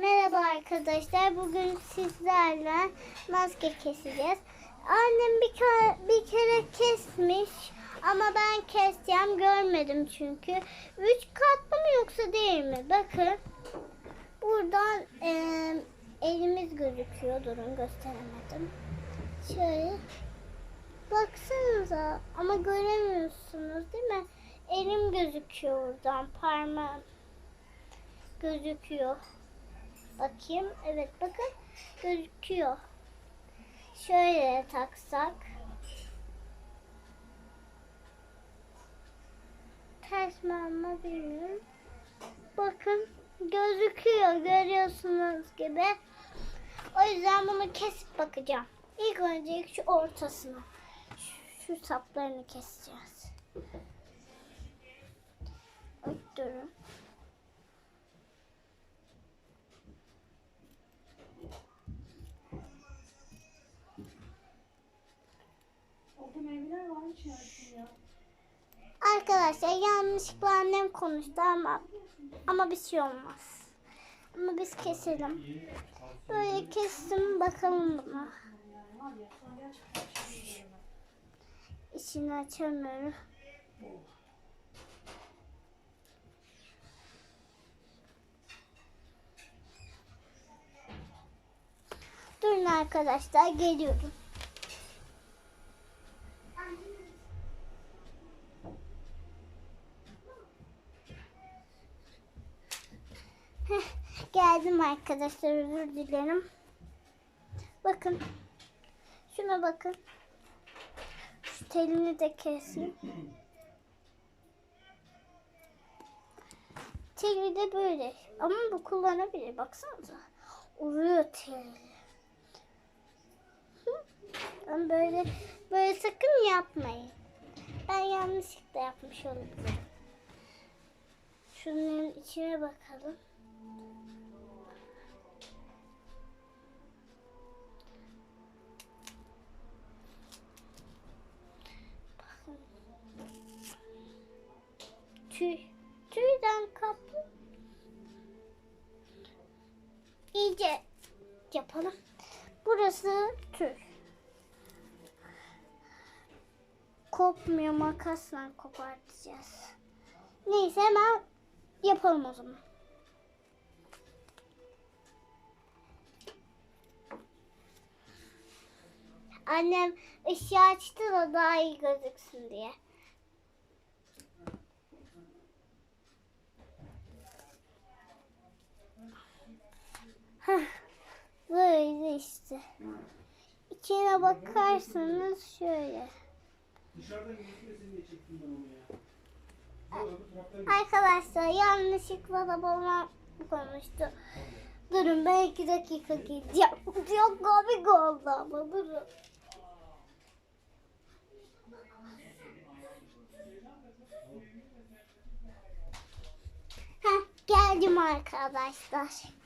Merhaba arkadaşlar. Bugün sizlerle maske keseceğiz. Annem bir kere, bir kere kesmiş ama ben keseceğim görmedim çünkü. Üç katlı mı yoksa değil mi? Bakın. Buradan eee, elimiz gözüküyor. Durun gösteremedim. Şöyle. Baksanıza ama göremiyorsunuz değil mi? Elim gözüküyor oradan. Parmağım gözüküyor. Bakayım. Evet bakın gözüküyor. Şöyle taksak. Ters mi ama bilmiyorum. Bakın gözüküyor görüyorsunuz gibi. O yüzden bunu kesip bakacağım. İlk önce şu ortasını. Şu, saplarını keseceğiz. Ay, Arkadaşlar yanlışlıkla annem konuştu ama ama bir şey olmaz. Ama biz keselim. Böyle kestim bakalım buna. İçini açamıyorum. Durun arkadaşlar geliyorum. Geldim arkadaşlar özür dilerim. Bakın. Şuna bakın. Şu telini de keseyim. Teli de böyle. Ama bu kullanabilir. Baksanıza. Uzuyor teli. Ama böyle böyle sakın yapmayın. Ben yanlışlıkla yapmış olabilirim. Şunun içine bakalım. Tüy. Tüyden kaplı. İyice yapalım. Burası tüy. Kopmuyor makasla kopartacağız. Neyse hemen yapalım o zaman. Annem ışığı açtı da daha iyi gözüksün diye. Heh, böyle işte. İçine bakarsanız şöyle. Dışarıdan gözükmesin diye çektim ben onu ya. Bu öbür taraftan Arkadaşlar yanlışlıkla da babam konuştu. Durun ben iki dakika gideceğim. Çok komik oldu ama durun. Heh, geldim arkadaşlar.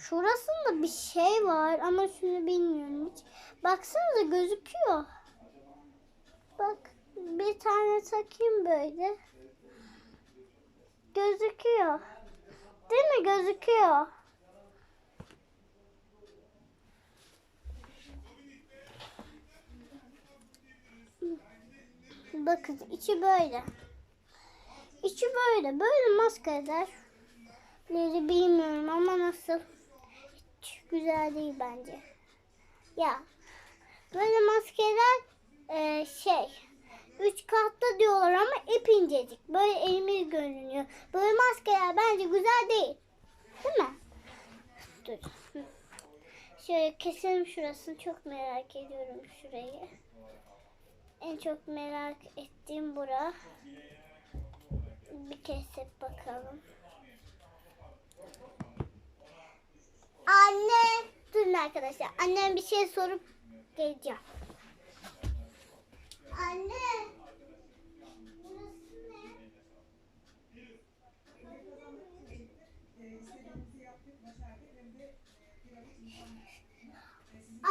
Şurasında bir şey var ama şunu bilmiyorum hiç. Baksanıza gözüküyor. Bak bir tane takayım böyle. Gözüküyor. Değil mi? Gözüküyor. Bakın içi böyle. İçi böyle. Böyle maskeler. Leri bilmiyorum ama nasıl. Güzel değil bence. Ya. Böyle maskeler e, şey. Üç katlı diyorlar ama ip incecik. Böyle elimiz görünüyor. Böyle maskeler bence güzel değil. Değil mi? Dur. Şöyle keselim şurasını. Çok merak ediyorum şurayı. En çok merak ettiğim bura. Bir kesip bakalım. Durun arkadaşlar. Annem bir şey sorup geleceğim. Anne.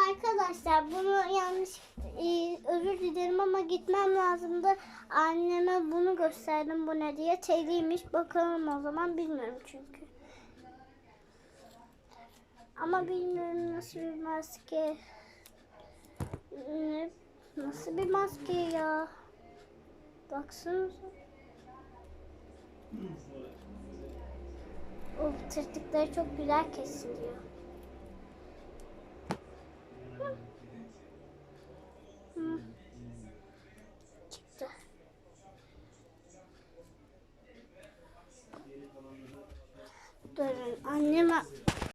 Arkadaşlar bunu yanlış Ee, özür dilerim ama gitmem lazımdı. Anneme bunu gösterdim bu ne diye. Teliymiş. Bakalım o zaman bilmiyorum çünkü. Ama bilmiyorum nasıl bir maske. Nasıl bir maske ya? Baksanıza. Of tırtıkları çok güzel kesiliyor. Durun